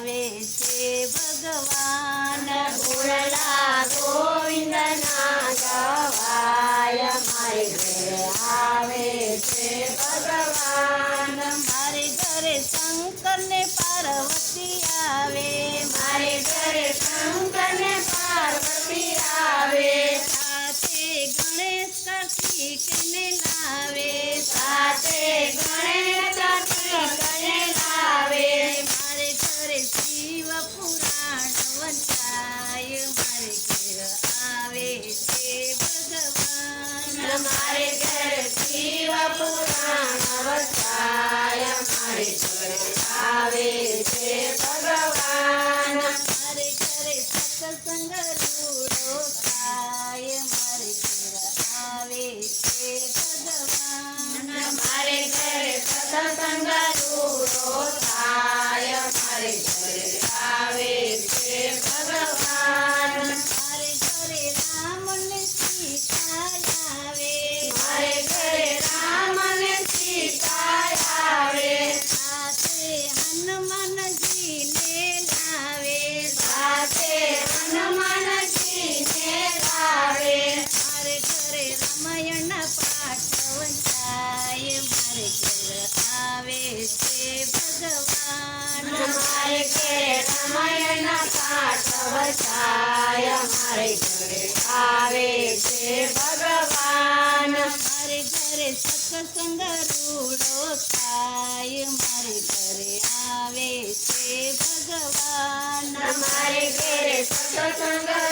આવે છે ભગવાન. ભોળા ગોવિંદ ના ગવાય મારે ઘરે આવે છે ભગવાન. મારે ઘરે શંકર ને પાર્વતી ઘરે સત્સંગ રૂડો ઘરે રામાયણ પાઠ મારે આવે છે ભગવાન મારે ઘરે સત્સંગ રૂડો થાય મારે ઘરે આવે છે ભગવાન મારે ઘરે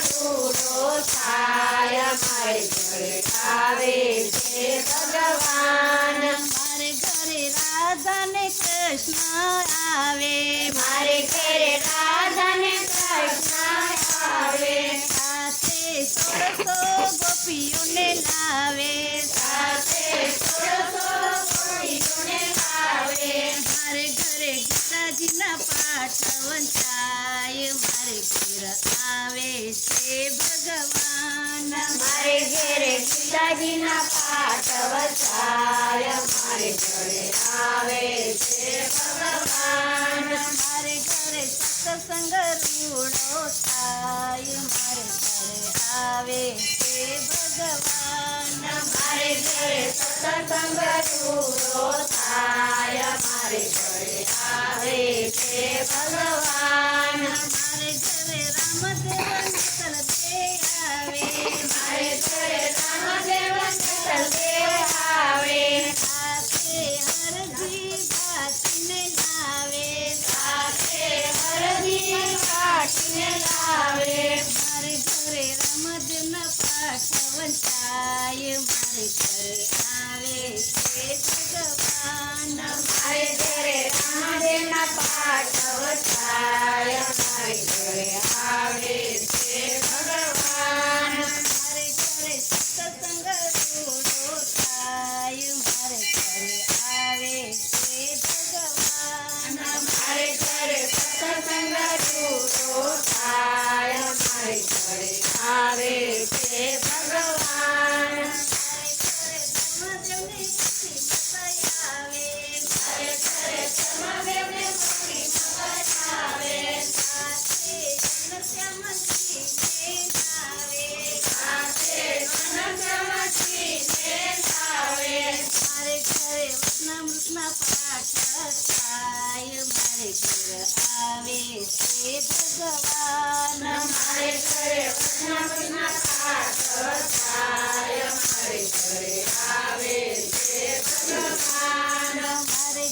રૂડો થાય મારે ઘરે આવે છે ભગવાન મારે ઘરે રાધા ને કૃષ્ણ આવે. મારે ઘરે રાધા ને કૃષ્ણ આવે. સાથે સોળસો ગોપીઓને લાવે. સાથે સોળસો ગોપીઓને લાવે. મારે ઘરે ગીતાજીના પાઠ વંચાય. મારે ઘર આવે છે ભગવાન. મારે ઘરે પિતાજીના પાઠ મારે ઘરે આવે ભગવાન મારે ઘરે સત્સંગ રૂડો થાય મારે ઘરે આવે છે ભગવાન મારે ઘરે સત્સંગ રૂડો થાય મારે ઘરે આવે છે ભગવાન મારે ઘરે રામદેવ નીકળતે આવે મારે ઘરે રામદેવ દેવ આવે કાઢીને લાવે મારે ઘરે રામદેવના પાઠ વંચાય મારે ઘરે આવે ભગવાન મારે ઘરે વચનામૃતના પાઠ થાય મારે ઘરે આવે છે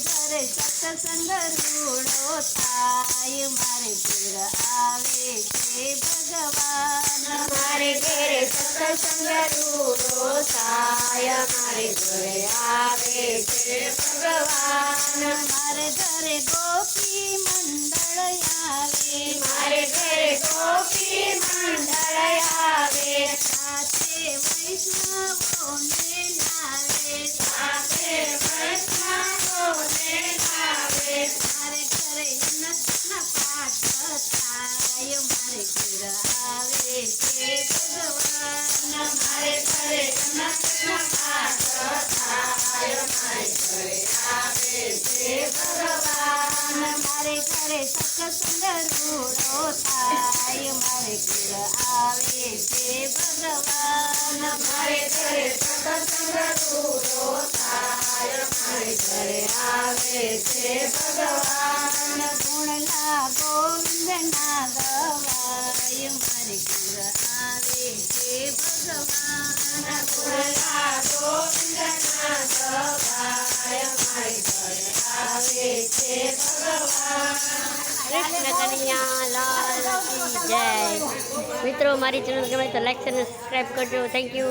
ઘરે સત્સંગ રૂડો થાય. મારે ઘેર આવે છે ભગવાન. મારે ઘરે સત્સંગ રૂડો થાય. મારે ઘરે આવે છે ભગવાન. મારે ઘરે ગોપી મંડળ આવે. મારે ઘરે ગોપી મંડળ ભગવાન મારે ઘરે સત્સંગ રૂડો થાય મારે ઘર આવે છે ભગવાન મારે આવે છે ભગવાન ગુણલા ગોવિંદના ગવાય મારે ઘર મિત્રો મારી ચેનલ ગમે તો લાઈક અને સબસ્ક્રાઈબ કરજો થેન્ક યુ